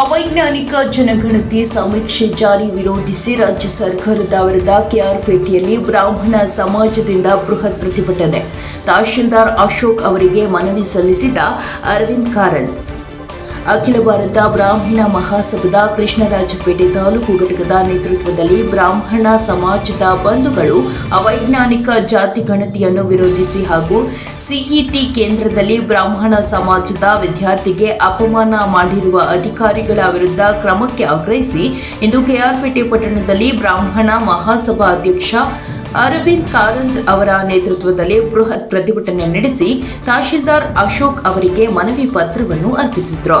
ಅವೈಜ್ಞಾನಿಕ ಜನಗಣತಿ ಸಮೀಕ್ಷೆ ಜಾರಿ ವಿರೋಧಿಸಿ ರಾಜ್ಯ ಸರ್ಕಾರದ ವಿರುದ್ಧ ಕೆಆರ್ಪೇಟೆಯಲ್ಲಿ ಬ್ರಾಹ್ಮಣ ಸಮಾಜದಿಂದ ಬೃಹತ್ ಪ್ರತಿಭಟನೆ. ತಹಶೀಲ್ದಾರ್ ಅಶೋಕ್ ಅವರಿಗೆ ಮನವಿ ಸಲ್ಲಿಸಿದ ಅರವಿಂದ್ ಕಾರಂತ್. ಅಖಿಲ ಭಾರತ ಬ್ರಾಹ್ಮಣ ಮಹಾಸಭದ ಕೃಷ್ಣರಾಜಪೇಟೆ ತಾಲೂಕು ಘಟಕದ ನೇತೃತ್ವದಲ್ಲಿ ಬ್ರಾಹ್ಮಣ ಸಮಾಜದ ಬಂಧುಗಳು ಅವೈಜ್ಞಾನಿಕ ಜಾತಿ ಗಣತಿಯನ್ನು ವಿರೋಧಿಸಿ ಹಾಗೂ ಸಿಇಟಿ ಕೇಂದ್ರದಲ್ಲಿ ಬ್ರಾಹ್ಮಣ ಸಮಾಜದ ವಿದ್ಯಾರ್ಥಿಗೆ ಅಪಮಾನ ಮಾಡಿರುವ ಅಧಿಕಾರಿಗಳ ವಿರುದ್ಧ ಕ್ರಮಕ್ಕೆ ಆಗ್ರಹಿಸಿ ಇಂದು ಕೆಆರ್ಪೇಟೆ ಪಟ್ಟಣದಲ್ಲಿ ಬ್ರಾಹ್ಮಣ ಮಹಾಸಭಾ ಅಧ್ಯಕ್ಷ ಅರವಿಂದ್ ಕಾರಂತ್ ಅವರ ನೇತೃತ್ವದಲ್ಲಿ ಬೃಹತ್ ಪ್ರತಿಭಟನೆ ನಡೆಸಿ ತಹಶೀಲ್ದಾರ್ ಅಶೋಕ್ ಅವರಿಗೆ ಮನವಿ ಪತ್ರವನ್ನು ಅರ್ಪಿಸಿದ್ರು.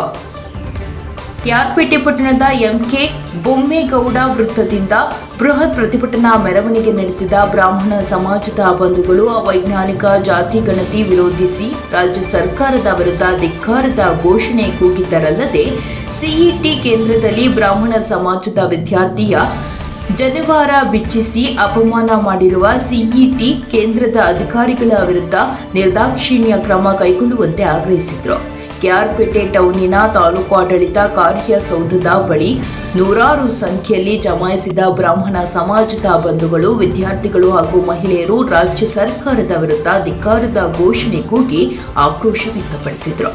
ಕ್ಯಾರ್ಪೇಟೆ ಪಟ್ಟಣದ ಎಂಕೆ ಬೊಮ್ಮೇಗೌಡ ವೃತ್ತದಿಂದ ಬೃಹತ್ ಪ್ರತಿಭಟನಾ ಮೆರವಣಿಗೆ ನಡೆಸಿದ ಬ್ರಾಹ್ಮಣ ಸಮಾಜದ ಬಂಧುಗಳು ಅವೈಜ್ಞಾನಿಕ ಜಾತಿ ಗಣತಿ ವಿರೋಧಿಸಿ ರಾಜ್ಯ ಸರ್ಕಾರದ ವಿರುದ್ಧ ಧಿಕ್ಕಾರದ ಘೋಷಣೆ ಕೂಗಿದ್ದರಲ್ಲದೆ ಸಿಇಟಿ ಕೇಂದ್ರದಲ್ಲಿ ಬ್ರಾಹ್ಮಣ ಸಮಾಜದ ವಿದ್ಯಾರ್ಥಿಯ ಜನವಾರ ಬಿಚ್ಚಿಸಿ ಅಪಮಾನ ಮಾಡಿರುವ ಸಿಇಟಿ ಕೇಂದ್ರದ ಅಧಿಕಾರಿಗಳ ವಿರುದ್ಧ ನಿರ್ದಾಕ್ಷಿಣ್ಯ ಕ್ರಮ ಕೈಗೊಳ್ಳುವಂತೆ ಆಗ್ರಹಿಸಿದರು. ಕೆಆರ್ಪೇಟೆ ಟೌನಿನ ತಾಲೂಕು ಆಡಳಿತ ಕಾರ್ಯಸೌಧದ ಬಳಿ ನೂರಾರು ಸಂಖ್ಯೆಯಲ್ಲಿ ಜಮಾಯಿಸಿದ ಬ್ರಾಹ್ಮಣ ಸಮಾಜದ ಬಂಧುಗಳು, ವಿದ್ಯಾರ್ಥಿಗಳು ಹಾಗೂ ಮಹಿಳೆಯರು ರಾಜ್ಯ ಸರ್ಕಾರದ ವಿರುದ್ಧ ಧಿಕ್ಕಾರದ ಘೋಷಣೆ ಕೂಗಿ ಆಕ್ರೋಶ ವ್ಯಕ್ತಪಡಿಸಿದರು.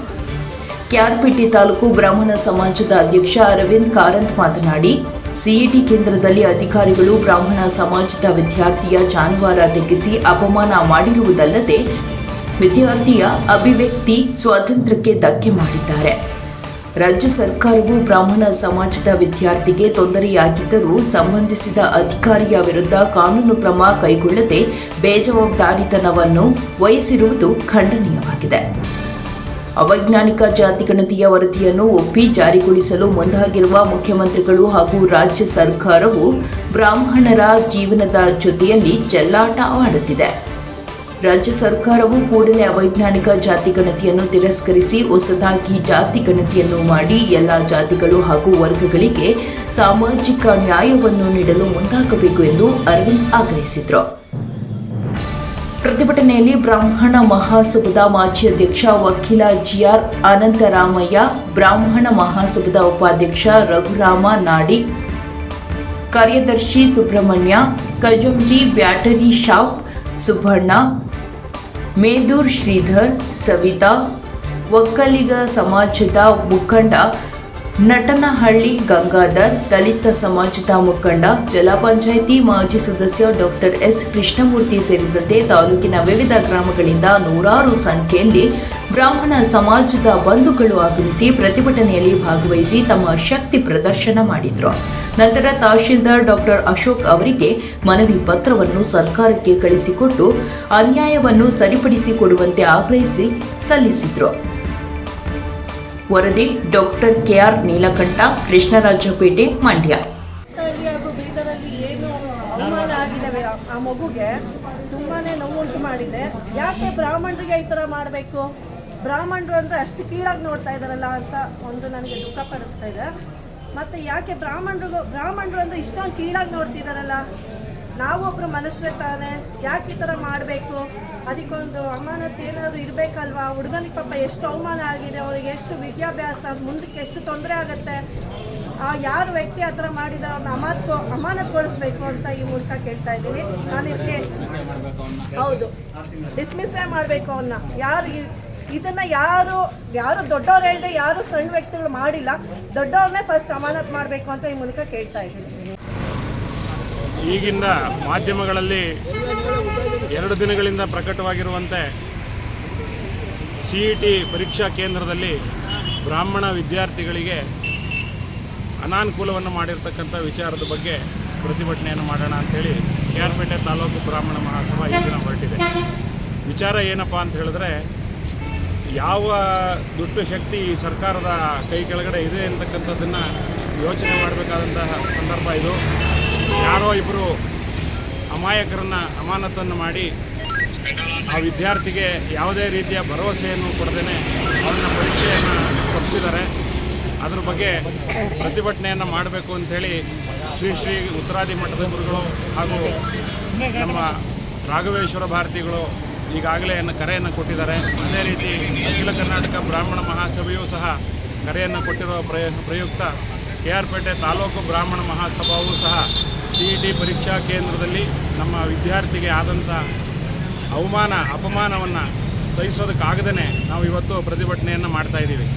ಕೆಆರ್ಪೇಟೆ ತಾಲೂಕು ಬ್ರಾಹ್ಮಣ ಸಮಾಜದ ಅಧ್ಯಕ್ಷ ಅರವಿಂದ್ ಕಾರಂತ್ ಮಾತನಾಡಿ ಸಿಇಟಿ ಕೇಂದ್ರದಲ್ಲಿ ಅಧಿಕಾರಿಗಳು ಬ್ರಾಹ್ಮಣ ಸಮಾಜದ ವಿದ್ಯಾರ್ಥಿಯ ಜಾನುವಾರ ತೆಗೆಸಿ ಅಪಮಾನ ಮಾಡಿರುವುದಲ್ಲದೆ ವಿದ್ಯಾರ್ಥಿಯ ಅಭಿವ್ಯಕ್ತಿ ಸ್ವಾತಂತ್ರ್ಯಕ್ಕೆ ಧಕ್ಕೆ ಮಾಡಿದ್ದಾರೆ. ರಾಜ್ಯ ಸರ್ಕಾರವು ಬ್ರಾಹ್ಮಣ ಸಮಾಜದ ವಿದ್ಯಾರ್ಥಿಗೆ ತೊಂದರೆಯಾಗಿದ್ದರೂ ಸಂಬಂಧಿಸಿದ ಅಧಿಕಾರಿಯ ವಿರುದ್ಧ ಕಾನೂನು ಕ್ರಮ ಕೈಗೊಳ್ಳದೆ ಬೇಜವಾಬ್ದಾರಿತನವನ್ನು ವಹಿಸಿರುವುದು ಖಂಡನೀಯವಾಗಿದೆ. ಅವೈಜ್ಞಾನಿಕ ಜಾತಿಗಣತಿಯ ವರದಿಯನ್ನು ಒಪ್ಪಿ ಜಾರಿಗೊಳಿಸಲು ಮುಂದಾಗಿರುವ ಮುಖ್ಯಮಂತ್ರಿಗಳು ಹಾಗೂ ರಾಜ್ಯ ಸರ್ಕಾರವು ಬ್ರಾಹ್ಮಣರ ಜೀವನದ ಜೊತೆಯಲ್ಲಿ ಚೆಲ್ಲಾಟ ಆಡುತ್ತಿದೆ. ರಾಜ್ಯ ಸರ್ಕಾರವು ಕೂಡಲೇ ಅವೈಜ್ಞಾನಿಕ ಜಾತಿ ಗಣತಿಯನ್ನು ತಿರಸ್ಕರಿಸಿ ಹೊಸದಾಗಿ ಜಾತಿಗಣತಿಯನ್ನು ಮಾಡಿ ಎಲ್ಲ ಜಾತಿಗಳು ಹಾಗೂ ವರ್ಗಗಳಿಗೆ ಸಾಮಾಜಿಕ ನ್ಯಾಯವನ್ನು ನೀಡಲು ಮುಂದಾಗಬೇಕು ಎಂದು ಅರವಿಂದ್ ಆಗ್ರಹಿಸಿದರು. ಪ್ರತಿಭಟನೆಯಲ್ಲಿ ಬ್ರಾಹ್ಮಣ ಮಹಾಸಭದ ಮಾಜಿ ಅಧ್ಯಕ್ಷ ವಕೀಲ ಜಿಆರ್ ಅನಂತರಾಮಯ್ಯ, ಬ್ರಾಹ್ಮಣ ಮಹಾಸಭದ ಉಪಾಧ್ಯಕ್ಷ ರಘುರಾಮ ನಾಡಿ, ಕಾರ್ಯದರ್ಶಿ ಸುಬ್ರಹ್ಮಣ್ಯ, ಕಜಂಜಿ ಬ್ಯಾಟರಿ ಶಾಪ್ ಸುಬ್ಬಣ್ಣ, ಮೇದೂರ್ ಶ್ರೀಧರ್, ಸವಿತಾ, ಒಕ್ಕಲಿಗ ಸಮಾಜದ ಮುಖಂಡ ನಟನಹಳ್ಳಿ ಗಂಗಾಧರ್, ದಲಿತ ಸಮಾಜದ ಮುಖಂಡ ಜಲ ಪಂಚಾಯಿತಿ ಮಾಜಿ ಸದಸ್ಯ ಡಾಕ್ಟರ್ ಎಸ್ ಕೃಷ್ಣಮೂರ್ತಿ ಸೇರಿದಂತೆ ತಾಲೂಕಿನ ವಿವಿಧ ಗ್ರಾಮಗಳಿಂದ ನೂರಾರು ಸಂಖ್ಯೆಯಲ್ಲಿ ಬ್ರಾಹ್ಮಣ ಸಮಾಜದ ಬಂಧುಗಳು ಆಗಮಿಸಿ ಪ್ರತಿಭಟನೆಯಲ್ಲಿ ಭಾಗವಹಿಸಿ ತಮ್ಮ ಶಕ್ತಿ ಪ್ರದರ್ಶನ ಮಾಡಿದರು. ನಂತರ ತಹಶೀಲ್ದಾರ್ ಡಾಕ್ಟರ್ ಅಶೋಕ್ ಅವರಿಗೆ ಮನವಿ ಪತ್ರವನ್ನು ಸರ್ಕಾರಕ್ಕೆ ಕಳಿಸಿಕೊಟ್ಟು ಅನ್ಯಾಯವನ್ನು ಸರಿಪಡಿಸಿಕೊಡುವಂತೆ ಆಗ್ರಹಿಸಿ ಸಲ್ಲಿಸಿದರು. ವರದಿ ಡಾಕ್ಟರ್ ಕೆಆರ್ ನೀಲಕಂಠ ಕೃಷ್ಣರಾಜಪೇಟೆ ಮಂಡ್ಯ. ಬೀದರಲ್ಲಿ ಏನು ಅವಮಾನ ಆ- ಮಗುಗೆ ತುಂಬಾನೇ ನೋವುಂಟು ಮಾಡಿದೆ. ಯಾಕೆ ಬ್ರಾಹ್ಮಣರಿಗೆ ಈ ಥರ ಮಾಡಬೇಕು? ಬ್ರಾಹ್ಮಣರು ಅಂದರೆ ಅಷ್ಟು ಕೀಳಾಗಿ ನೋಡ್ತಾ ಇದ್ದಾರಲ್ಲ ಅಂತ ಒಂದು ನನಗೆ ದುಃಖ ಪಡಿಸ್ತಾ ಇದೆ. ಮತ್ತು ಯಾಕೆ ಬ್ರಾಹ್ಮಣರು ಬ್ರಾಹ್ಮಣರು ಅಂದರೆ ಇಷ್ಟೊಂದು ಕೀಳಾಗಿ ನೋಡ್ತಿದ್ದಾರಲ್ಲ? ನಾವೊಬ್ರು ಮನುಷ್ಯರೇ ತಾನೆ, ಯಾಕೆ ಈ ಥರ ಮಾಡಬೇಕು? ಅದಕ್ಕೊಂದು ಅಮಾನತ್ ಏನಾದ್ರು ಇರಬೇಕಲ್ವಾ? ಹುಡುಗನಿಗೆ ಪಾಪ ಎಷ್ಟು ಅವಮಾನ ಆಗಿದೆ, ಅವ್ರಿಗೆ ಎಷ್ಟು ವಿದ್ಯಾಭ್ಯಾಸ, ಮುಂದಕ್ಕೆ ಎಷ್ಟು ತೊಂದರೆ ಆಗುತ್ತೆ? ಆ ಯಾರು ವ್ಯಕ್ತಿ ಆ ಥರ ಮಾಡಿದಾರೆ ಅವ್ರನ್ನ ಅಮಾನತ್ ಅಮಾನತ್ಗೊಳಿಸ್ಬೇಕು ಅಂತ ಈ ಮೂಲಕ ಕೇಳ್ತಾ ಇದ್ದೀನಿ. ನಾನು ಇದಕ್ಕೆ ಹೌದು. ಡಿಸ್ಮಿಸ್ಸೇ ಮಾಡಬೇಕು ಅವನ್ನ ಯಾರು ಇದನ್ನ ಯಾರು ಯಾರು ದೊಡ್ಡವ್ರು ಹೇಳ್ದೆ ಯಾರು ಸಣ್ಣ ವ್ಯಕ್ತಿಗಳು ಮಾಡಿಲ್ಲ ದೊಡ್ಡವ್ರನ್ನೇ ಫಸ್ಟ್ ಅಮಾನತ್ ಮಾಡಬೇಕು ಅಂತ ಈ ಮೂಲಕ ಕೇಳ್ತಾ ಇದ್ದೀನಿ. ಈಗಿಂದ ಮಾಧ್ಯಮಗಳಲ್ಲಿ ಎರಡು ದಿನಗಳಿಂದ ಪ್ರಕಟವಾಗಿರುವಂತೆ ಸಿ ಇ ಟಿ ಪರೀಕ್ಷಾ ಕೇಂದ್ರದಲ್ಲಿ ಬ್ರಾಹ್ಮಣ ವಿದ್ಯಾರ್ಥಿಗಳಿಗೆ ಅನಾನುಕೂಲವನ್ನು ಮಾಡಿರ್ತಕ್ಕಂಥ ವಿಚಾರದ ಬಗ್ಗೆ ಪ್ರತಿಭಟನೆಯನ್ನು ಮಾಡೋಣ ಅಂಥೇಳಿ ಕೆ ಆರ್ ಪೇಟೆ ತಾಲೂಕು ಬ್ರಾಹ್ಮಣ ಮಹಾಸಭಾ ಈ ದಿನ ಹೊರಟಿದೆ. ವಿಚಾರ ಏನಪ್ಪ ಅಂತ ಹೇಳಿದ್ರೆ, ಯಾವ ದುಷ್ಟಶಕ್ತಿ ಈ ಸರ್ಕಾರದ ಕೈ ಕೆಳಗಡೆ ಇದೆ ಅಂತಕ್ಕಂಥದ್ದನ್ನು ಯೋಚನೆ ಮಾಡಬೇಕಾದಂತಹ ಸಂದರ್ಭ ಇದು. ಯಾರೋ ಇಬ್ಬರು ಅಮಾಯಕರನ್ನು ಅಮಾನತನ್ನು ಮಾಡಿ ಆ ವಿದ್ಯಾರ್ಥಿಗೆ ಯಾವುದೇ ರೀತಿಯ ಭರವಸೆಯನ್ನು ಕೊಡದೇನೆ ಅವ್ರನ್ನ ಪರೀಕ್ಷೆಯನ್ನು ತಪ್ಪಿಸಿದ್ದಾರೆ. ಅದ್ರ ಬಗ್ಗೆ ಪ್ರತಿಭಟನೆಯನ್ನು ಮಾಡಬೇಕು ಅಂಥೇಳಿ ಶ್ರೀ ಶ್ರೀ ಉತ್ತರಾದಿ ಮಠದ ಗುರುಗಳು ಹಾಗೂ ನಮ್ಮ ರಾಘವೇಶ್ವರ ಭಾರತಿಗಳು ಈಗಾಗಲೇ ಕರೆಯನ್ನು ಕೊಟ್ಟಿದ್ದಾರೆ. ಅದೇ ರೀತಿ ಅಖಿಲ ಕರ್ನಾಟಕ ಬ್ರಾಹ್ಮಣ ಮಹಾಸಭೆಯೂ ಸಹ ಕರೆಯನ್ನು ಕೊಟ್ಟಿರುವ ಪ್ರಯ, ಪ್ರಯುಕ್ತ ಕೆ ಆರ್ ಪೇಟೆ ತಾಲೂಕು ಬ್ರಾಹ್ಮಣ ಮಹಾಸಭಾವೂ ಸಹ ಸಿ ಇ ಟಿ ಪರೀಕ್ಷಾ ಕೇಂದ್ರದಲ್ಲಿ ನಮ್ಮ ವಿದ್ಯಾರ್ಥಿಗೆ ಆದಂಥ ಅವಮಾನ, ಅಪಮಾನವನ್ನು ಸಹಿಸೋದಕ್ಕಾಗದೇ ನಾವು ಇವತ್ತು ಪ್ರತಿಭಟನೆಯನ್ನು ಮಾಡ್ತಾ ಇದ್ದೀವಿ.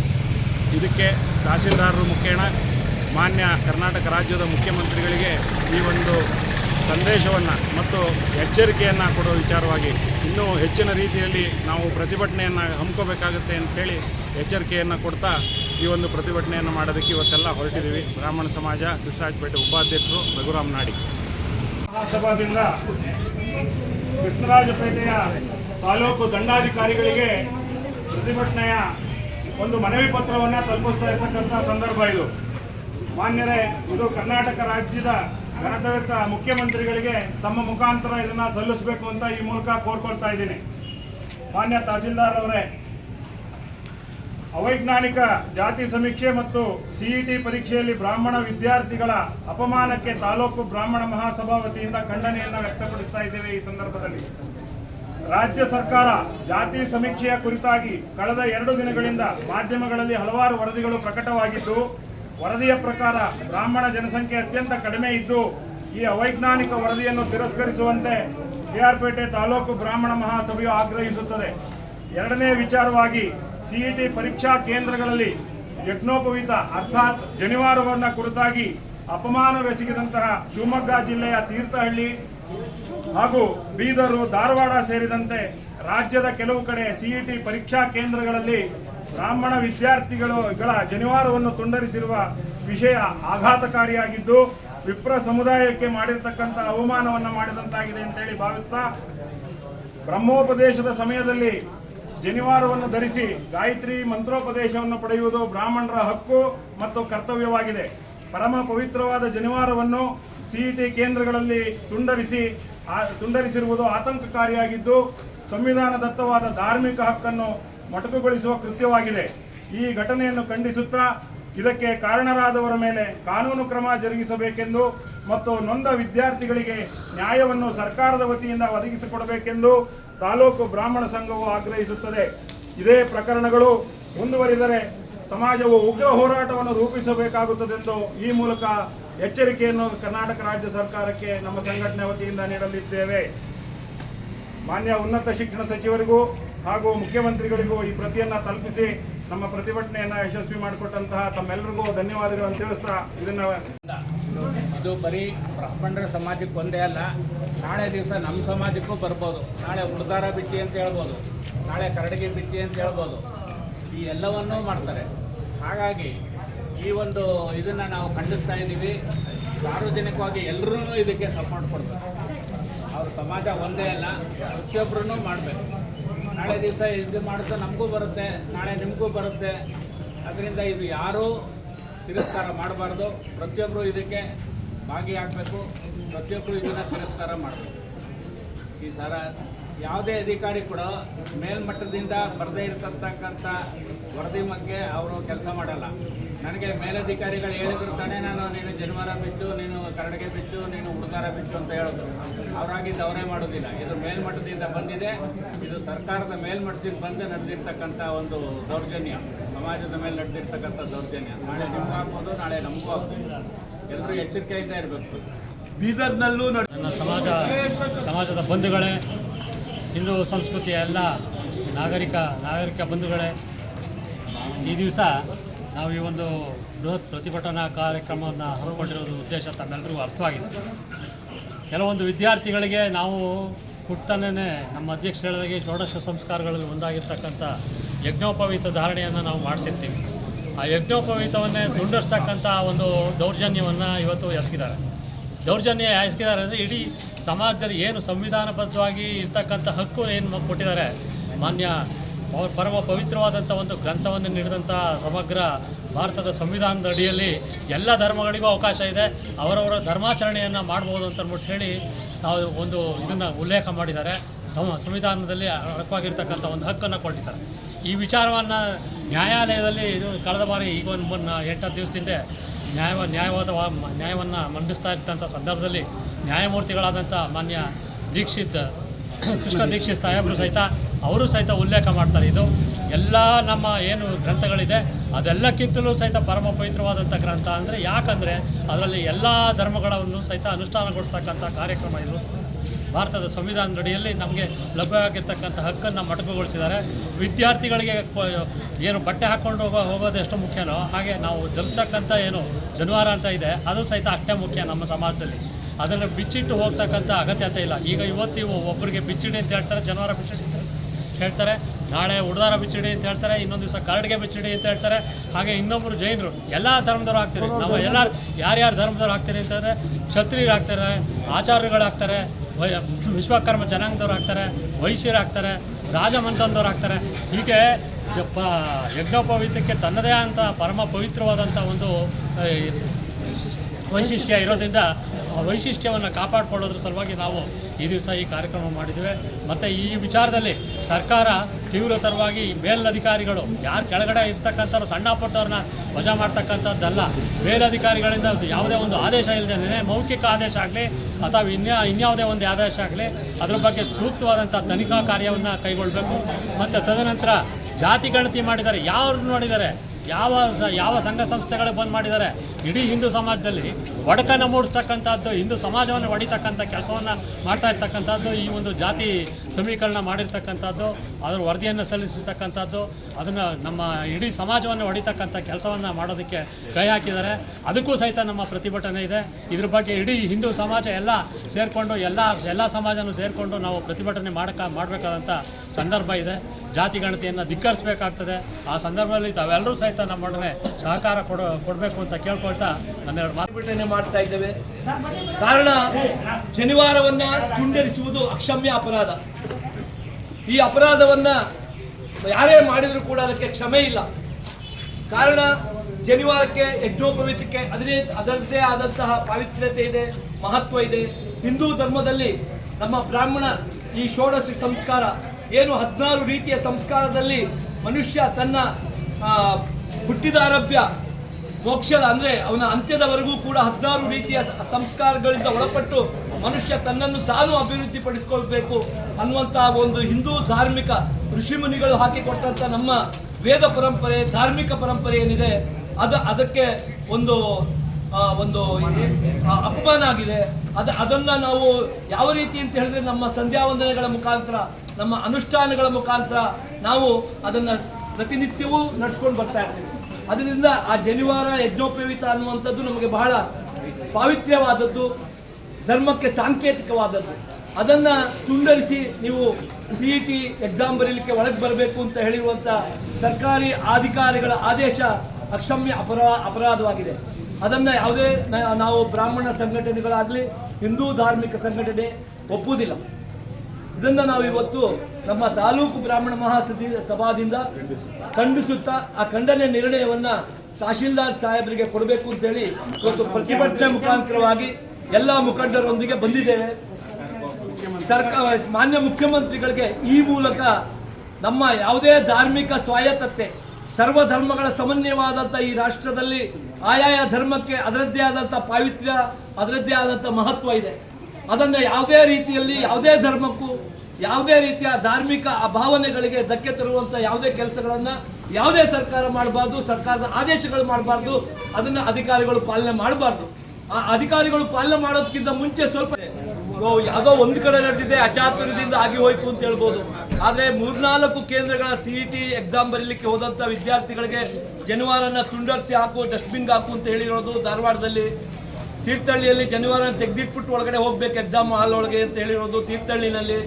ಇದಕ್ಕೆ ತಹಸೀಲ್ದಾರರು ಮುಖೇಣ, ಮಾನ್ಯ ಕರ್ನಾಟಕ ರಾಜ್ಯದ ಮುಖ್ಯಮಂತ್ರಿಗಳಿಗೆ ಈ ಒಂದು ಸಂದೇಶವನ್ನು ಮತ್ತು ಎಚ್ಚರಿಕೆಯನ್ನು ಕೊಡೋ ವಿಚಾರವಾಗಿ ಇನ್ನೂ ಹೆಚ್ಚಿನ ರೀತಿಯಲ್ಲಿ ನಾವು ಪ್ರತಿಭಟನೆಯನ್ನು ಹಮ್ಮಿಕೋಬೇಕಾಗುತ್ತೆ ಅಂತೇಳಿ ಎಚ್ಚರಿಕೆಯನ್ನು ಕೊಡ್ತಾ ಈ ಒಂದು ಪ್ರತಿಭಟನೆಯನ್ನು ಮಾಡೋದಕ್ಕೆ ಇವತ್ತೆಲ್ಲ ಹೊರಟಿದ್ದೀವಿ. ಬ್ರಾಹ್ಮಣ ಸಮಾಜ ಕೃಷ್ಣರಾಜಪೇಟೆ ಉಪಾಧ್ಯಕ್ಷರು ರಘುರಾಮ್ ನಾಡಿ. ಮಹಾಸಭಾದಿಂದ ಕೃಷ್ಣರಾಜಪೇಟೆಯ ತಾಲೂಕು ದಂಡಾಧಿಕಾರಿಗಳಿಗೆ ಪ್ರತಿಭಟನೆಯ ಒಂದು ಮನವಿ ಪತ್ರವನ್ನು ತಲುಪಿಸ್ತಾ ಇರತಕ್ಕಂಥ ಸಂದರ್ಭ ಇದು. ಮಾನ್ಯರೇ, ಇದು ಕರ್ನಾಟಕ ರಾಜ್ಯದ ಘನತವಿತ ಮುಖ್ಯಮಂತ್ರಿಗಳಿಗೆ ತಮ್ಮ ಮುಖಾಂತರ ಇದನ್ನು ಸಲ್ಲಿಸಬೇಕು ಅಂತ ಈ ಮೂಲಕ ಕೋರ್ಕೊಳ್ತಾ ಇದ್ದೀನಿ. ಮಾನ್ಯ ತಹಸೀಲ್ದಾರ್ ಅವರೇ ಅವೈಜ್ಞಾನಿಕ ಜಾತಿ ಸಮೀಕ್ಷೆ ಮತ್ತು ಸಿಇಟಿ ಪರೀಕ್ಷೆಯಲ್ಲಿ ಬ್ರಾಹ್ಮಣ ವಿದ್ಯಾರ್ಥಿಗಳ ಅಪಮಾನಕ್ಕೆ ತಾಲೂಕು ಬ್ರಾಹ್ಮಣ ಮಹಾಸಭಾ ವತಿಯಿಂದ ಖಂಡನೆಯನ್ನು ವ್ಯಕ್ತಪಡಿಸ್ತಾ ಇದ್ದೇವೆ ಈ ಸಂದರ್ಭದಲ್ಲಿ. ರಾಜ್ಯ ಸರ್ಕಾರ ಜಾತಿ ಸಮೀಕ್ಷೆಯ ಕುರಿತಾಗಿ ಕಳೆದ ಎರಡು ದಿನಗಳಿಂದ ಮಾಧ್ಯಮಗಳಲ್ಲಿ ಹಲವಾರು ವರದಿಗಳು ಪ್ರಕಟವಾಗಿದ್ದು, ವರದಿಯ ಪ್ರಕಾರ ಬ್ರಾಹ್ಮಣ ಜನಸಂಖ್ಯೆ ಅತ್ಯಂತ ಕಡಿಮೆ ಇದ್ದು, ಈ ಅವೈಜ್ಞಾನಿಕ ವರದಿಯನ್ನು ತಿರಸ್ಕರಿಸುವಂತೆ ಕೆಆರ್ಪೇಟೆ ತಾಲೂಕು ಬ್ರಾಹ್ಮಣ ಮಹಾಸಭೆಯು ಆಗ್ರಹಿಸುತ್ತದೆ. ಎರಡನೇ ವಿಚಾರವಾಗಿ ಸಿಇಟಿ ಪರೀಕ್ಷಾ ಕೇಂದ್ರಗಳಲ್ಲಿ ಯಜ್ಞೋಪವೀತ ಅರ್ಥಾತ್ ಜನಿವಾರವನ್ನು ಕುರಿತಾಗಿ ಅಪಮಾನವೆಸಗಿದಂತಹ ಶಿವಮೊಗ್ಗ ಜಿಲ್ಲೆಯ ತೀರ್ಥಹಳ್ಳಿ ಹಾಗೂ ಬೀದರು, ಧಾರವಾಡ ಸೇರಿದಂತೆ ರಾಜ್ಯದ ಕೆಲವು ಕಡೆ ಸಿಇಟಿ ಪರೀಕ್ಷಾ ಕೇಂದ್ರಗಳಲ್ಲಿ ಬ್ರಾಹ್ಮಣ ವಿದ್ಯಾರ್ಥಿಗಳ ಜನಿವಾರವನ್ನು ತುಂಡರಿಸಿರುವ ವಿಷಯ ಆಘಾತಕಾರಿಯಾಗಿದ್ದು, ವಿಪ್ರ ಸಮುದಾಯಕ್ಕೆ ಮಾಡಿರ್ತಕ್ಕಂಥ ಅವಮಾನವನ್ನು ಮಾಡಿದಂತಾಗಿದೆ ಅಂತೇಳಿ ಭಾವಿಸ್ತಾ, ಬ್ರಹ್ಮೋಪದೇಶದ ಸಮಯದಲ್ಲಿ ಜನಿವಾರವನ್ನು ಧರಿಸಿ ಗಾಯತ್ರಿ ಮಂತ್ರೋಪದೇಶವನ್ನು ಪಡೆಯುವುದು ಬ್ರಾಹ್ಮಣರ ಹಕ್ಕು ಮತ್ತು ಕರ್ತವ್ಯವಾಗಿದೆ. ಪರಮ ಪವಿತ್ರವಾದ ಜನಿವಾರವನ್ನು ಸಿಇಟಿ ಕೇಂದ್ರಗಳಲ್ಲಿ ತುಂಡರಿಸಿ ತುಂಡರಿಸಿರುವುದು ಆತಂಕಕಾರಿಯಾಗಿದ್ದು ಸಂವಿಧಾನದತ್ತವಾದ ಧಾರ್ಮಿಕ ಹಕ್ಕನ್ನು ಮೊಟಕುಗೊಳಿಸುವ ಕೃತ್ಯವಾಗಿದೆ. ಈ ಘಟನೆಯನ್ನು ಖಂಡಿಸುತ್ತಾ ಇದಕ್ಕೆ ಕಾರಣರಾದವರ ಮೇಲೆ ಕಾನೂನು ಕ್ರಮ ಜರುಗಿಸಬೇಕೆಂದು ಮತ್ತು ನೊಂದ ವಿದ್ಯಾರ್ಥಿಗಳಿಗೆ ನ್ಯಾಯವನ್ನು ಸರ್ಕಾರದ ವತಿಯಿಂದ ಒದಗಿಸಿಕೊಡಬೇಕೆಂದು ತಾಲೂಕು ಬ್ರಾಹ್ಮಣ ಸಂಘವು ಆಗ್ರಹಿಸುತ್ತದೆ. ಇದೇ ಪ್ರಕರಣಗಳು ಮುಂದುವರಿದರೆ ಸಮಾಜವು ಉಗ್ರ ಹೋರಾಟವನ್ನು ರೂಪಿಸಬೇಕಾಗುತ್ತದೆಂದು ಈ ಮೂಲಕ ಎಚ್ಚರಿಕೆಯನ್ನು ಕರ್ನಾಟಕ ರಾಜ್ಯ ಸರ್ಕಾರಕ್ಕೆ ನಮ್ಮ ಸಂಘಟನೆ ವತಿಯಿಂದ ನೀಡಲಿದ್ದೇವೆ. ಮಾನ್ಯ ಉನ್ನತ ಶಿಕ್ಷಣ ಸಚಿವರಿಗೂ ಹಾಗೂ ಮುಖ್ಯಮಂತ್ರಿಗಳಿಗೂ ಈ ಪ್ರತಿಯನ್ನು ತಲುಪಿಸಿ ನಮ್ಮ ಪ್ರತಿಭಟನೆಯನ್ನ ಯಶಸ್ವಿ ಮಾಡಿಕೊಟ್ಟಂತಹ ತಮ್ಮೆಲ್ಲರಿಗೂ ಧನ್ಯವಾದಗಳು ಅಂತ ತಿಳಿಸ್ತಾ ಇದನ್ನ ಇದು ಬರೀ ಬ್ರಾಹ್ಮಣರ ಸಮಾಜಕ್ಕೆ ಒಂದೇ ಅಲ್ಲ, ನಾಳೆ ದಿವಸ ನಮ್ಮ ಸಮಾಜಕ್ಕೂ ಬರ್ಬೋದು. ನಾಳೆ ಉಡ್ದಾರ ಬಿಟ್ಟಿ ಅಂತ ಹೇಳ್ಬೋದು. ನಾಳೆ ಕರಡಿಗೆ ಬಿಟ್ಟಿ ಅಂತ ಹೇಳ್ಬೋದು. ಈ ಎಲ್ಲವನ್ನೂ ಮಾಡ್ತಾರೆ. ಹಾಗಾಗಿ ಈ ಒಂದು ಇದನ್ನು ನಾವು ಖಂಡಿಸ್ತಾ ಇದ್ದೀವಿ. ಸಾರ್ವಜನಿಕವಾಗಿ ಎಲ್ಲರೂ ಇದಕ್ಕೆ ಸಪೋರ್ಟ್ ಕೊಡಬೇಕು. ಅವ್ರ ಸಮಾಜ ಒಂದೇ ಅಲ್ಲ ಪ್ರತಿಯೊಬ್ಬರೂ ಮಾಡಬೇಕು. ನಾಳೆ ದಿವಸ ಇದು ಮಾಡುತ್ತಾ ನಮಗೂ ಬರುತ್ತೆ, ನಾಳೆ ನಿಮಗೂ ಬರುತ್ತೆ. ಅದರಿಂದ ಇದು ಯಾರೂ ತಿರಸ್ಕಾರ ಮಾಡಬಾರ್ದು. ಪ್ರತಿಯೊಬ್ಬರು ಇದಕ್ಕೆ ಭಾಗಿಯಾಗಬೇಕು. ಪ್ರತಿಯೊಬ್ಬರು ಇದನ್ನು ತಿರಸ್ಕಾರ ಮಾಡಬೇಕು. ಈ ಥರ ಯಾವುದೇ ಅಧಿಕಾರಿ ಕೂಡ ಮೇಲ್ಮಟ್ಟದಿಂದ ಬರದೇ ಇರತಕ್ಕಂಥ ವರದಿ ಬಗ್ಗೆ ಅವರು ಕೆಲಸ ಮಾಡಲ್ಲ. ನನಗೆ ಮೇಲಧಿಕಾರಿಗಳು ಹೇಳಿದ್ರು ತಾನೇ ನಾನು ನೀನು ಜನವಾರ ಬಿಟ್ಟು ನೀನು ಕರಡಿಗೆ ಬಿಟ್ಟು ನೀನು ಹುಡುಗಾರ ಬಿಟ್ಟು ಅಂತ ಹೇಳಿದ್ರು. ಅವರಾಗಿದ್ದು ಅವರೇ ಮಾಡೋದಿಲ್ಲ. ಇದು ಮೇಲ್ಮಟ್ಟದಿಂದ ಬಂದಿದೆ. ಇದು ಸರ್ಕಾರದ ಮೇಲ್ಮಟ್ಟದಿಂದ ಬಂದು ನಡೆದಿರ್ತಕ್ಕಂಥ ಒಂದು ದೌರ್ಜನ್ಯ. ಸಮಾಜದ ಮೇಲೆ ನಡೆದಿರ್ತಕ್ಕಂಥ ದೌರ್ಜನ್ಯ. ನಾಳೆ ನಿಮಗೂ ಆಗ್ಬೋದು ನಾಳೆ ನಮಗೂ ಆಗ್ಬೋದು. ಎಲ್ಲರೂ ಎಚ್ಚರಿಕೆಯಿಂದ ಇರಬೇಕು. ಬೀದರ್ನಲ್ಲೂ ನನ್ನ ಸಮಾಜ ಸಮಾಜದ ಬಂಧುಗಳೇ ಹಿಂದೂ ಸಂಸ್ಕೃತಿಯ ಎಲ್ಲ ನಾಗರಿಕ ನಾಗರಿಕ ಬಂಧುಗಳೇ ಈ ದಿವಸ ನಾವು ಈ ಒಂದು ಬೃಹತ್ ಪ್ರತಿಭಟನಾ ಕಾರ್ಯಕ್ರಮವನ್ನು ಹಮ್ಮಿಕೊಂಡಿರೋದು ಉದ್ದೇಶ ತಮ್ಮೆಲ್ಲರಿಗೂ ಅರ್ಥವಾಗಿದೆ. ಕೆಲವೊಂದು ವಿದ್ಯಾರ್ಥಿಗಳಿಗೆ ನಾವು ಹುಟ್ಟನೇ ನಮ್ಮ ಅಧ್ಯಕ್ಷರು ಹೇಳಿದಾಗೆ ಷೋಡಶ ಸಂಸ್ಕಾರಗಳಲ್ಲಿ ಒಂದಾಗಿರ್ತಕ್ಕಂಥ ಯಜ್ಞೋಪವೀತ ಧಾರಣೆಯನ್ನು ನಾವು ಮಾಡಿಸಿರ್ತೀವಿ. ಆ ಯಜ್ಞೋಪವೀತವನ್ನೇ ತುಂಡರಿಸ್ತಕ್ಕಂಥ ಒಂದು ದೌರ್ಜನ್ಯವನ್ನು ಇವತ್ತು ಎಸಗಿದ್ದಾರೆ. ದೌರ್ಜನ್ಯ ಎಸಗಿದ್ದಾರೆ ಅಂದರೆ ಇಡೀ ಸಮಾಜದಲ್ಲಿ ಏನು ಸಂವಿಧಾನಬದ್ಧವಾಗಿ ಇರ್ತಕ್ಕಂಥ ಹಕ್ಕು ಏನು ಕೊಟ್ಟಿದ್ದಾರೆ ಮಾನ್ಯ ಪರಮ ಪವಿತ್ರವಾದಂಥ ಒಂದು ಗ್ರಂಥವನ್ನು ನೀಡಿದಂಥ ಸಮಗ್ರ ಭಾರತದ ಸಂವಿಧಾನದ ಅಡಿಯಲ್ಲಿ ಎಲ್ಲ ಧರ್ಮಗಳಿಗೂ ಅವಕಾಶ ಇದೆ. ಅವರವರ ಧರ್ಮಾಚರಣೆಯನ್ನು ಮಾಡ್ಬೋದು ಅಂತ ಹೇಳಿ ನಾವು ಒಂದು ಇದನ್ನು ಉಲ್ಲೇಖ ಮಾಡಿದ್ದಾರೆ. ಸಂವಿಧಾನದಲ್ಲಿ ಅಡಕವಾಗಿರ್ತಕ್ಕಂಥ ಒಂದು ಹಕ್ಕನ್ನು ಕೊಟ್ಟಿದ್ದಾರೆ. ಈ ವಿಚಾರವನ್ನು ನ್ಯಾಯಾಲಯದಲ್ಲಿ ಇದು ಕಳೆದ ಬಾರಿ ಈಗ ಒಂದು ಮುನ್ನ ಎಂಟತ್ತು ದಿವಸದಿಂದ ನ್ಯಾಯ ನ್ಯಾಯವಾದ ನ್ಯಾಯವನ್ನು ಮಂಡಿಸ್ತಾ ಇರ್ತಕ್ಕಂಥ ಸಂದರ್ಭದಲ್ಲಿ ನ್ಯಾಯಮೂರ್ತಿಗಳಾದಂಥ ಮಾನ್ಯ ದೀಕ್ಷಿತ್ ಕೃಷ್ಣ ದೀಕ್ಷಿತ್ ಸಾಹೇಬರು ಸಹಿತ ಅವರು ಸಹಿತ ಉಲ್ಲೇಖ ಮಾಡ್ತಾರೆ. ಇದು ಎಲ್ಲ ನಮ್ಮ ಏನು ಗ್ರಂಥಗಳಿದೆ, ಅದೆಲ್ಲಕ್ಕಿಂತಲೂ ಸಹಿತ ಪರಮ ಪವಿತ್ರವಾದಂಥ ಗ್ರಂಥ. ಅಂದರೆ ಯಾಕಂದರೆ ಅದರಲ್ಲಿ ಎಲ್ಲ ಧರ್ಮಗಳನ್ನು ಸಹಿತ ಅನುಷ್ಠಾನಗೊಳಿಸ್ತಕ್ಕಂಥ ಕಾರ್ಯಕ್ರಮ ಇದು. ಭಾರತದ ಸಂವಿಧಾನದಡಿಯಲ್ಲಿ ನಮಗೆ ಲಭ್ಯವಾಗಿರ್ತಕ್ಕಂಥ ಹಕ್ಕನ್ನು ಮಟಕುಗೊಳಿಸಿದ್ದಾರೆ. ವಿದ್ಯಾರ್ಥಿಗಳಿಗೆ ಏನು ಬಟ್ಟೆ ಹಾಕ್ಕೊಂಡು ಹೋಗೋ, ಹೋಗೋದು ಎಷ್ಟು ಮುಖ್ಯನೋ, ಹಾಗೆ ನಾವು ಧರಿಸ್ತಕ್ಕಂಥ ಏನು ಜನವಾರ ಅಂತ ಇದೆ, ಅದು ಸಹಿತ ಅಷ್ಟೇ ಮುಖ್ಯ ನಮ್ಮ ಸಮಾಜದಲ್ಲಿ. ಅದನ್ನು ಬಿಚ್ಚಿಟ್ಟು ಹೋಗ್ತಕ್ಕಂಥ ಅಗತ್ಯತೆ ಇಲ್ಲ. ಈಗ ಇವತ್ತು ಇವು ಒಬ್ಬರಿಗೆ ಬಿಚ್ಚಿಡಿ ಅಂತ ಹೇಳ್ತಾರೆ, ಜನವಾರ ಬಿಚ್ಚಿಡಿ. ಹೇಳ್ತಾರೆ. ನಾಳೆ ಉಡದಾರ ಬಿಚ್ಚಿಡಿ ಅಂತ ಹೇಳ್ತಾರೆ. ಇನ್ನೊಂದು ದಿವಸ ಕರಡಿಗೆ ಬಿಚ್ಚಿಡಿ ಅಂತ ಹೇಳ್ತಾರೆ. ಹಾಗೆ ಇನ್ನೊಬ್ಬರು ಜೈನರು ಎಲ್ಲ ಧರ್ಮದವ್ರು ಆಗ್ತಾರೆ. ನಾವು ಎಲ್ಲ ಯಾರ್ಯಾರು ಧರ್ಮದವ್ರು ಆಗ್ತಾರೆ ಅಂತಂದರೆ ಕ್ಷತ್ರಿಯರು ಆಗ್ತಾರೆ ಆಚಾರ್ಯಗಳು ಆಗ್ತಾರೆ ವಿಶ್ವಕರ್ಮ ಜನಾಂಗದವ್ರು ಆಗ್ತಾರೆ ವೈಶ್ಯರು ಆಗ್ತಾರೆ ರಾಜಮಂತಂದವ್ರು ಆಗ್ತಾರೆ. ಹೀಗೆ ಜಪ್ಪ ಯಜ್ಞೋಪವೀತಕ್ಕೆ ತನ್ನದೇ ಅಂತ ಪರಮ ಪವಿತ್ರವಾದಂಥ ಒಂದು ವೈಶಿಷ್ಟ್ಯ ಇರೋದ್ರಿಂದ ಆ ವೈಶಿಷ್ಟ್ಯವನ್ನು ಕಾಪಾಡಿಕೊಳ್ಳೋದ್ರ ಸಲುವಾಗಿ ನಾವು ಈ ದಿವಸ ಈ ಕಾರ್ಯಕ್ರಮ ಮಾಡಿದ್ದೇವೆ. ಮತ್ತು ಈ ವಿಚಾರದಲ್ಲಿ ಸರ್ಕಾರ ತೀವ್ರತರವಾಗಿ ಮೇಲಧಿಕಾರಿಗಳು, ಯಾರು ಕೆಳಗಡೆ ಇರ್ತಕ್ಕಂಥವ್ರು, ಸಣ್ಣ ಪುಟ್ಟವ್ರನ್ನ ವಜಾ ಮಾಡ್ತಕ್ಕಂಥದ್ದಲ್ಲ. ಮೇಲಧಿಕಾರಿಗಳಿಂದ ಯಾವುದೇ ಒಂದು ಆದೇಶ ಇಲ್ಲದೇ ಮೌಖಿಕ ಆದೇಶ ಆಗಲಿ ಅಥವಾ ಇನ್ಯಾ, ಇನ್ಯಾವುದೇ ಒಂದು ಆದೇಶ ಆಗಲಿ ಅದ್ರ ಬಗ್ಗೆ ಸೂಕ್ತವಾದಂಥ ತನಿಖಾ ಕಾರ್ಯವನ್ನು ಕೈಗೊಳ್ಳಬೇಕು ಮತ್ತು ತದನಂತರ ಜಾತಿ ಗಣತಿ ಮಾಡಿದ್ದಾರೆ. ಯಾರು ನೋಡಿದ್ದಾರೆ? ಯಾವ ಯಾವ ಸಂಘ ಸಂಸ್ಥೆಗಳು ಬಂದ್ ಮಾಡಿದ್ದಾರೆ? ಇಡೀ ಹಿಂದೂ ಸಮಾಜದಲ್ಲಿ ಒಡಕನ್ನು ಮೂಡಿಸ್ತಕ್ಕಂಥದ್ದು, ಹಿಂದೂ ಸಮಾಜವನ್ನು ಹೊಡಿತಕ್ಕಂಥ ಕೆಲಸವನ್ನು ಮಾಡ್ತಾ ಇರ್ತಕ್ಕಂಥದ್ದು, ಈ ಒಂದು ಜಾತಿ ಸಮೀಕರಣ ಮಾಡಿರ್ತಕ್ಕಂಥದ್ದು, ಅದರ ವರದಿಯನ್ನು ಸಲ್ಲಿಸಿರ್ತಕ್ಕಂಥದ್ದು, ಅದನ್ನು ನಮ್ಮ ಇಡೀ ಸಮಾಜವನ್ನು ಹೊಡಿತಕ್ಕಂಥ ಕೆಲಸವನ್ನು ಮಾಡೋದಕ್ಕೆ ಕೈ ಹಾಕಿದ್ದಾರೆ. ಅದಕ್ಕೂ ಸಹಿತ ನಮ್ಮ ಪ್ರತಿಭಟನೆ ಇದೆ. ಇದ್ರ ಬಗ್ಗೆ ಇಡೀ ಹಿಂದೂ ಸಮಾಜ ಎಲ್ಲ ಸೇರಿಕೊಂಡು, ಎಲ್ಲ ಎಲ್ಲ ಸಮಾಜನೂ ಸೇರಿಕೊಂಡು ನಾವು ಪ್ರತಿಭಟನೆ ಮಾಡಕ, ಮಾಡಬೇಕಾದಂಥ ಸಂದರ್ಭ ಇದೆ. ಜಾತಿ ಗಣತಿಯನ್ನು ಧಿಕ್ಕರಿಸಬೇಕಾಗ್ತದೆ. ಆ ಸಂದರ್ಭದಲ್ಲಿ ತಾವೆಲ್ಲರೂ ಸಹಿತ ನಮ್ಮೊಡನೆ ಸಹಕಾರ ಕೊಡೋ ಕೊಡಬೇಕು ಅಂತ ಕೇಳ್ಕೊಳ್ತಾ ನನ್ನೆರಡು ಮಾತು ಪ್ರತಿಭಟನೆ ಮಾಡ್ತಾ ಇದ್ದೇವೆ. ಕಾರಣ ಜನಿವಾರವನ್ನ ತುಂಡರಿಸುವುದು ಅಕ್ಷಮ್ಯ ಅಪರಾಧ. ಈ ಅಪರಾಧವನ್ನ ಯಾರೇ ಮಾಡಿದರೂ ಕೂಡ ಅದಕ್ಕೆ ಕ್ಷಮೆ ಇಲ್ಲ. ಕಾರಣ ಜನಿವಾರಕ್ಕೆ ಯಜ್ಞೋಪವೀತಕ್ಕೆ ಅದನ್ನೇ ಅದರದ್ದೇ ಆದಂತಹ ಪಾವಿತ್ರ್ಯತೆ ಇದೆ, ಮಹತ್ವ ಇದೆ. ಹಿಂದೂ ಧರ್ಮದಲ್ಲಿ ನಮ್ಮ ಬ್ರಾಹ್ಮಣ ಈ ಷೋಡಶ ಸಂಸ್ಕಾರ ಏನು ಹದಿನಾರು ರೀತಿಯ ಸಂಸ್ಕಾರದಲ್ಲಿ ಮನುಷ್ಯ ತನ್ನ ಹುಟ್ಟಿದ ಆರಭ್ಯ, ಮೋಕ್ಷದ ಅಂದರೆ ಅವನ ಅಂತ್ಯದವರೆಗೂ ಕೂಡ ಹದಿನಾರು ರೀತಿಯ ಸಂಸ್ಕಾರಗಳಿಂದ ಒಳಪಟ್ಟು ಮನುಷ್ಯ ತನ್ನನ್ನು ತಾನು ಅಭಿವೃದ್ಧಿಪಡಿಸಿಕೊಳ್ಬೇಕು ಅನ್ನುವಂತಹ ಒಂದು ಹಿಂದೂ ಧಾರ್ಮಿಕ ಋಷಿಮುನಿಗಳು ಹಾಕಿಕೊಟ್ಟಂಥ ನಮ್ಮ ವೇದ ಪರಂಪರೆ, ಧಾರ್ಮಿಕ ಪರಂಪರೆ ಏನಿದೆ, ಅದು, ಅದಕ್ಕೆ ಒಂದು ಒಂದು ಅಪಮಾನ ಆಗಿದೆ. ಅದು, ಅದನ್ನು ನಾವು ಯಾವ ರೀತಿ ಅಂತ ಹೇಳಿದ್ರೆ ನಮ್ಮ ಸಂಧ್ಯಾ ವಂದನೆಗಳ ಮುಖಾಂತರ ನಮ್ಮ ಅನುಷ್ಠಾನಗಳ ಮುಖಾಂತರ ನಾವು ಅದನ್ನು ಪ್ರತಿನಿತ್ಯವೂ ನಡೆಸ್ಕೊಂಡು ಬರ್ತಾ ಇರ್ತೀವಿ. ಅದರಿಂದ ಆ ಜನಿವಾರ ಯಜ್ಞೋಪಯೋಗಿತ ಅನ್ನುವಂಥದ್ದು ನಮಗೆ ಬಹಳ ಪಾವಿತ್ರ್ಯವಾದದ್ದು, ಧರ್ಮಕ್ಕೆ ಸಾಂಕೇತಿಕವಾದದ್ದು. ಅದನ್ನು ತುಂಡರಿಸಿ ನೀವು ಸಿ ಇ ಟಿ ಎಕ್ಸಾಮ್ ಬರೀಲಿಕ್ಕೆ ಒಳಗೆ ಬರಬೇಕು ಅಂತ ಹೇಳಿರುವಂಥ ಸರ್ಕಾರಿ ಅಧಿಕಾರಿಗಳ ಆದೇಶ ಅಕ್ಷಮ್ಯ ಅಪರಾ, ಅಪರಾಧವಾಗಿದೆ. ಅದನ್ನು ಯಾವುದೇ ನಾವು ಬ್ರಾಹ್ಮಣ ಸಂಘಟನೆಗಳಾಗಲಿ, ಹಿಂದೂ ಧಾರ್ಮಿಕ ಸಂಘಟನೆ ಒಪ್ಪುವುದಿಲ್ಲ. ಇದನ್ನ ನಾವು ಇವತ್ತು ನಮ್ಮ ತಾಲೂಕು ಬ್ರಾಹ್ಮಣ ಮಹಾಸಭಿ ಸಭಾದಿಂದ ಖಂಡಿಸುತ್ತಾ ಆ ಖಂಡನೆ ನಿರ್ಣಯವನ್ನ ತಹಶೀಲ್ದಾರ್ ಸಾಹೇಬರಿಗೆ ಕೊಡಬೇಕು ಅಂತೇಳಿ ಇವತ್ತು ಪ್ರತಿಭಟನೆ ಮುಖಾಂತರವಾಗಿ ಎಲ್ಲ ಮುಖಂಡರೊಂದಿಗೆ ಬಂದಿದ್ದೇವೆ. ಸರ್ಕಾರ ಮಾನ್ಯ ಮುಖ್ಯಮಂತ್ರಿಗಳಿಗೆ ಈ ಮೂಲಕ ನಮ್ಮ ಯಾವುದೇ ಧಾರ್ಮಿಕ ಸ್ವಾಯತ್ತತೆ ಸರ್ವ ಧರ್ಮಗಳ ಸಮನ್ವಯವಾದಂಥ ಈ ರಾಷ್ಟ್ರದಲ್ಲಿ ಆಯಾಯ ಧರ್ಮಕ್ಕೆ ಅದರದ್ದೇ ಆದಂಥ ಪಾವಿತ್ರ್ಯ, ಅದರದ್ದೇ ಆದಂಥ ಮಹತ್ವ ಇದೆ. ಅದನ್ನು ಯಾವುದೇ ರೀತಿಯಲ್ಲಿ, ಯಾವುದೇ ಧರ್ಮಕ್ಕೂ, ಯಾವುದೇ ರೀತಿಯ ಧಾರ್ಮಿಕ ಭಾವನೆಗಳಿಗೆ ಧಕ್ಕೆ ತರುವಂಥ ಯಾವುದೇ ಕೆಲಸಗಳನ್ನು ಯಾವುದೇ ಸರ್ಕಾರ ಮಾಡಬಾರ್ದು, ಸರ್ಕಾರದ ಆದೇಶಗಳು ಮಾಡಬಾರ್ದು, ಅದನ್ನು ಅಧಿಕಾರಿಗಳು ಪಾಲನೆ ಮಾಡಬಾರ್ದು. ಆ ಅಧಿಕಾರಿಗಳು ಪಾಲನೆ ಮಾಡೋದಕ್ಕಿಂತ ಮುಂಚೆ ಸ್ವಲ್ಪ ಯಾವುದೋ ಒಂದು ಕಡೆ ನಡೆದಿದೆ, ಅಚಾತುರ್ಯದಿಂದ ಆಗಿ ಹೋಯ್ತು ಅಂತ ಹೇಳ್ಬೋದು. ಆದರೆ ಮೂರ್ನಾಲ್ಕು ಕೇಂದ್ರಗಳ ಸಿ ಇ ಟಿ ಎಕ್ಸಾಮ್ ಬರೀಲಿಕ್ಕೆ ಹೋದಂಥ ವಿದ್ಯಾರ್ಥಿಗಳಿಗೆ ಜನವಾರನ್ನ ತುಂಡರಿಸಿ ಹಾಕು, ಡಸ್ಟ್ಬಿನ್ಗೆ ಹಾಕು ಅಂತ ಹೇಳಿರೋದು ಧಾರವಾಡದಲ್ಲಿ. ತೀರ್ಥಹಳ್ಳಿಯಲ್ಲಿ ಜನಿವಾರ ತೆಗೆದಿಟ್ಬಿಟ್ಟು ಒಳಗಡೆ ಹೋಗ್ಬೇಕು ಎಕ್ಸಾಮ್ ಹಾಲ್ ಒಳಗೆ ಅಂತ ಹೇಳಿರೋದು ತೀರ್ಥಹಳ್ಳಿನಲ್ಲಿ.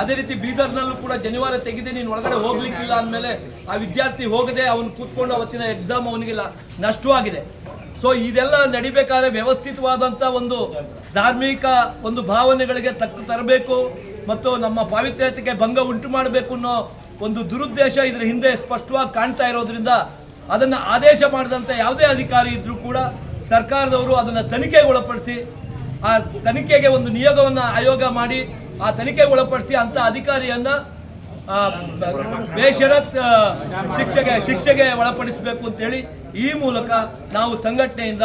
ಅದೇ ರೀತಿ ಬೀದರ್ನಲ್ಲೂ ಕೂಡ ಜನಿವಾರ ತೆಗೆದೆ ನೀನು ಒಳಗಡೆ ಹೋಗ್ಲಿಕ್ಕಿಲ್ಲ ಅಂದಮೇಲೆ ಆ ವಿದ್ಯಾರ್ಥಿ ಹೋಗದೆ ಅವನು ಕೂತ್ಕೊಂಡು ಅವತ್ತಿನ ಎಕ್ಸಾಮ್ ಅವನಿಗೆಲ್ಲ ನಷ್ಟವಾಗಿದೆ. ಸೊ ಇದೆಲ್ಲ ನಡಿಬೇಕಾದ್ರೆ ವ್ಯವಸ್ಥಿತವಾದಂಥ ಒಂದು ಧಾರ್ಮಿಕ ಒಂದು ಭಾವನೆಗಳಿಗೆ ತಕ್ಕ ತರಬೇಕು ಮತ್ತು ನಮ್ಮ ಪಾವಿತ್ರ್ಯತೆಗೆ ಭಂಗ ಉಂಟು ಮಾಡಬೇಕು ಅನ್ನೋ ಒಂದು ದುರುದ್ದೇಶ ಇದರ ಹಿಂದೆ ಸ್ಪಷ್ಟವಾಗಿ ಕಾಣ್ತಾ ಇರೋದ್ರಿಂದ ಅದನ್ನು ಆದೇಶ ಮಾಡಿದಂಥ ಯಾವುದೇ ಅಧಿಕಾರಿ ಇದ್ದರೂ ಕೂಡ ಸರ್ಕಾರದವರು ಅದನ್ನು ತನಿಖೆಗೆ ಒಳಪಡಿಸಿ ಆ ತನಿಖೆಗೆ ಒಂದು ನಿಯೋಗವನ್ನು ಆಯೋಗ ಮಾಡಿ, ಆ ತನಿಖೆಗೆ ಒಳಪಡಿಸಿ ಅಂಥ ಅಧಿಕಾರಿಯನ್ನ ಬೇಷರತ್ ಶಿಕ್ಷೆಗೆ ಶಿಕ್ಷೆಗೆ ಒಳಪಡಿಸಬೇಕು ಅಂತೇಳಿ ಈ ಮೂಲಕ ನಾವು ಸಂಘಟನೆಯಿಂದ